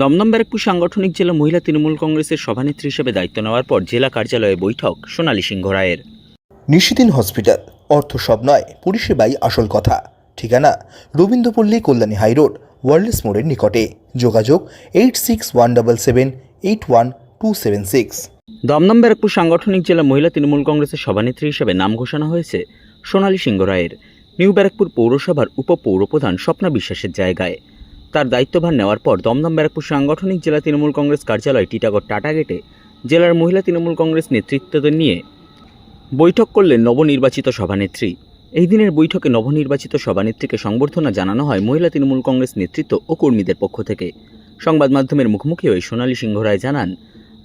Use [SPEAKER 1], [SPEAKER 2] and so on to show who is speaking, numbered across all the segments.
[SPEAKER 1] দমদম ব্যারাকপুর সাংগঠনিক জেলা মহিলা তৃণমূল কংগ্রেসের সভানেত্রী হিসেবে দায়িত্ব নেওয়ার পর জেলা কার্যালয়ে বৈঠক সোনালী সিংহ রায়ের।
[SPEAKER 2] নিশিদিন হসপিটাল অর্থ সব নয় পরিষেবাই আসল কথা। ঠিকানা রবীন্দ্রপল্লী কল্যাণী হাইরোড ওয়ার্ল্ডস মোড়ের নিকটে। যোগাযোগ eight six one double seven eight one two seven six.
[SPEAKER 1] Dumdum Barrackpore সাংগঠনিক জেলা মহিলা তৃণমূল কংগ্রেসের সভানেত্রী হিসেবে নাম ঘোষণা হয়েছে সোনালী সিংহ রায়ের। নিউ ব্যারাকপুর পৌরসভার উপপৌরপ্রধান স্বপ্না বিশ্বাসের জায়গায়। তার দায়িত্বভার নেওয়ার পর দমদম ব্যারাকপুর সাংগঠনিক জেলা তৃণমূল কংগ্রেস কার্যালয় টিটাগড় টাটা গেটে জেলার মহিলা তৃণমূল কংগ্রেস নেতৃত্বদের নিয়ে বৈঠক করলেন নবনির্বাচিত সভানেত্রী। এই দিনের বৈঠকে নবনির্বাচিত সভানেত্রীকে সংবর্ধনা জানানো হয় মহিলা তৃণমূল কংগ্রেস নেতৃত্ব ও কর্মীদের পক্ষ থেকে। সংবাদ মাধ্যমের মুখোমুখি হয়ে সোনালী সিংহ রায় জানান,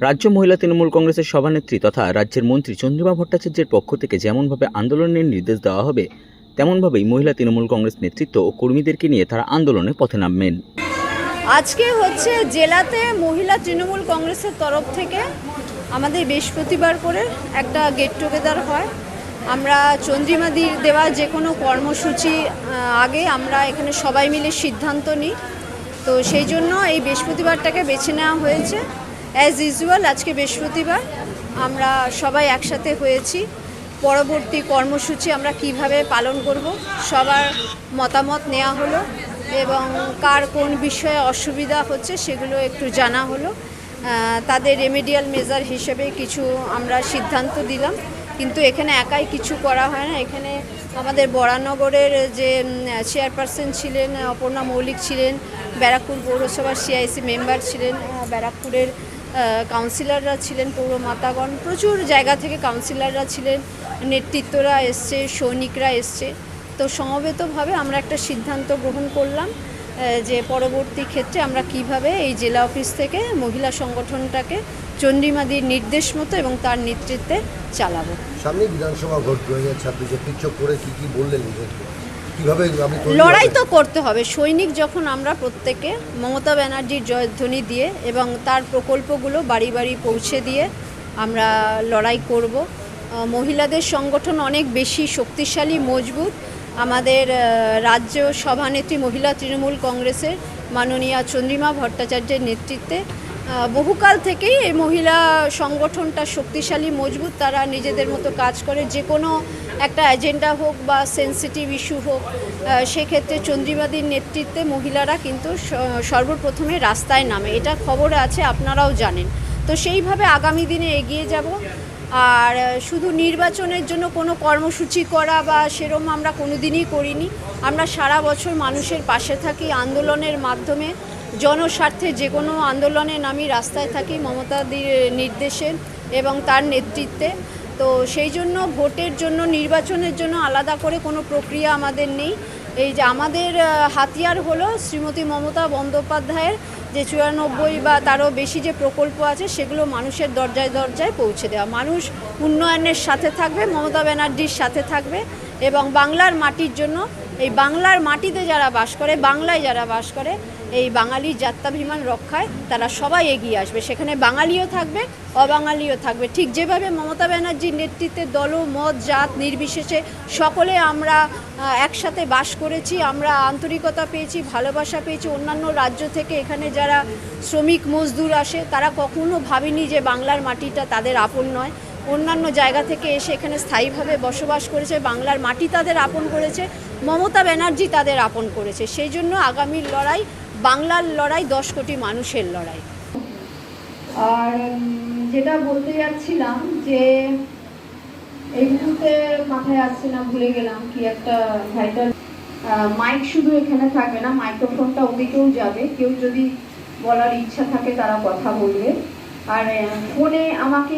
[SPEAKER 1] রাজ্য মহিলা তৃণমূল কংগ্রেসের সভানেত্রী তথা রাজ্যের মন্ত্রী চন্দ্রিমা ভট্টাচার্যের পক্ষ থেকে যেমনভাবে আন্দোলনের নির্দেশ দেওয়া হবে তেমনভাবেই মহিলা তৃণমূল কংগ্রেস নেতৃত্ব ও কর্মীদেরকে নিয়ে তারা আন্দোলনে পথে নামবেন।
[SPEAKER 3] আজকে হচ্ছে জেলাতে মহিলা তৃণমূল কংগ্রেসের তরফ থেকে আমাদের বৃহস্পতিবার করে একটা গেট টুগেদার হয়। আমরা চন্দ্রিমাদির দেওয়া যে কোনো কর্মসূচি আগে আমরা এখানে সবাই মিলে সিদ্ধান্ত নিই। তো সেই জন্য এই বৃহস্পতিবারটাকে বেছে নেওয়া হয়েছে। অ্যাজ ইউজুয়াল আজকে বৃহস্পতিবার আমরা সবাই একসাথে হয়েছি। পরবর্তী কর্মসূচি আমরা কীভাবে পালন করব, সবার মতামত নেওয়া হলো এবং কার কোন বিষয়ে অসুবিধা হচ্ছে সেগুলো একটু জানা হলো। তাদের রেমেডিয়াল মেজার হিসেবে কিছু আমরা সিদ্ধান্ত দিলাম, কিন্তু এখানে একাই কিছু করা হয় না। এখানে আমাদের বরানগরের যে চেয়ারপারসন ছিলেন, অপর্ণা মৌলিক ছিলেন, ব্যারাকপুর পৌরসভার সিআইসি মেম্বার ছিলেন ব্যারাকপুরের কাউন্সিলররা ছিলেন, পৌর মাতাগণ, প্রচুর জায়গা থেকে কাউন্সিলররা ছিলেন, নেতৃত্বরা এসছে, সৈনিকরা এসছে। তো সমবেতভাবে আমরা একটা সিদ্ধান্ত গ্রহণ করলাম যে পরবর্তী ক্ষেত্রে আমরা কীভাবে এই জেলা অফিস থেকে মহিলা সংগঠনটাকে চন্ডিমাদির নির্দেশ মতো এবং তার নেতৃত্বে চালাবো।
[SPEAKER 4] সামনে বিধানসভা ভোট দু হাজার ছাব্বিশে করে কি কি বললেন কীভাবে আপনি তৈরি
[SPEAKER 3] লড়াই তো করতে হবে। সৈনিক যখন আমরা প্রত্যেকে মমতা ব্যানার্জির জয়ধ্বনি দিয়ে এবং তার প্রকল্পগুলো বাড়ি বাড়ি পৌঁছে দিয়ে আমরা লড়াই করব। মহিলাদের সংগঠন অনেক বেশি শক্তিশালী মজবুত। আমাদের রাজ্য সভানেত্রী মহিলা তৃণমূল কংগ্রেসের মাননীয়া চন্দ্রিমা ভট্টাচার্যের নেতৃত্বে বহুকাল থেকেই এই মহিলা সংগঠনটা শক্তিশালী, মজবুত, তারা নিজেদের মতো কাজ করে। যে কোনো একটা এজেন্ডা হোক বা সেন্সিটিভ ইস্যু হোক সেক্ষেত্রে চন্দ্রিমাদির নেতৃত্বে মহিলারা কিন্তু সর্বপ্রথমে রাস্তায় নামে। এটা খবর আছে, আপনারাও জানেন। তো সেইভাবে আগামী দিনে এগিয়ে যাব। আর শুধু নির্বাচনের জন্য কোনো কর্মসূচি করা বা সেরম আমরা কোনোদিনই করিনি। আমরা সারা বছর মানুষের পাশে থাকি। আন্দোলনের মাধ্যমে জনস্বার্থে যে কোনো আন্দোলনে নামি রাস্তায় থাকি মমতাদির নির্দেশে এবং তার নেতৃত্বে। তো সেই জন্য ভোটের জন্য, নির্বাচনের জন্য আলাদা করে কোনো প্রক্রিয়া আমাদের নেই। এই যে আমাদের হাতিয়ার হলো শ্রীমতী মমতা বন্দ্যোপাধ্যায়ের যে চুরানব্বই বা তারও বেশি যে প্রকল্প আছে, সেগুলো মানুষের দরজায় দরজায় পৌঁছে দেওয়া। মানুষ উন্নয়নের সাথে থাকবে, মমতা ব্যানার্জির সাথে থাকবে এবং বাংলার মাটির জন্য, এই বাংলার মাটিতে যারা বাস করে, বাংলায় যারা বাস করে এই বাঙালির যাত্রাভিমান রক্ষায় তারা সবাই এগিয়ে আসবে। সেখানে বাঙালিও থাকবে, অবাঙালিও থাকবে। ঠিক যেভাবে মমতা ব্যানার্জির নেতৃত্বে দল, মত, জাত, নির্বিশেষে সকলে আমরা একসাথে বাস করেছি, আমরা আন্তরিকতা পেয়েছি, ভালোবাসা পেয়েছি। অন্যান্য রাজ্য থেকে এখানে যারা শ্রমিক, মজদুর আসে, তারা কখনো ভাবেনি যে বাংলার মাটিটা তাদের আপন নয়। অন্যান্য জায়গা থেকে এসে এখানে স্থায়ীভাবে বসবাস করেছে, বাংলার মাটি তাদের আপন করেছে, মমতা ব্যানার্জি তাদের আপন করেছে। সেই জন্য আগামীর লড়াই, বাংলার লড়াই দশ কোটি মানুষের লড়াই।
[SPEAKER 5] আর যেটা বলতে যাচ্ছিলাম যে, এই মুহূর্তে মাথায় আসছে না, ভুলে গেলাম কি একটা ভাইটাল মাইক শুধু এখানে থাকবে না মাইক্রোফোনটা ওদিকেও যাবে। কেউ যদি বলার ইচ্ছা থাকে তারা কথা বলবে। আর ফোনে আমাকে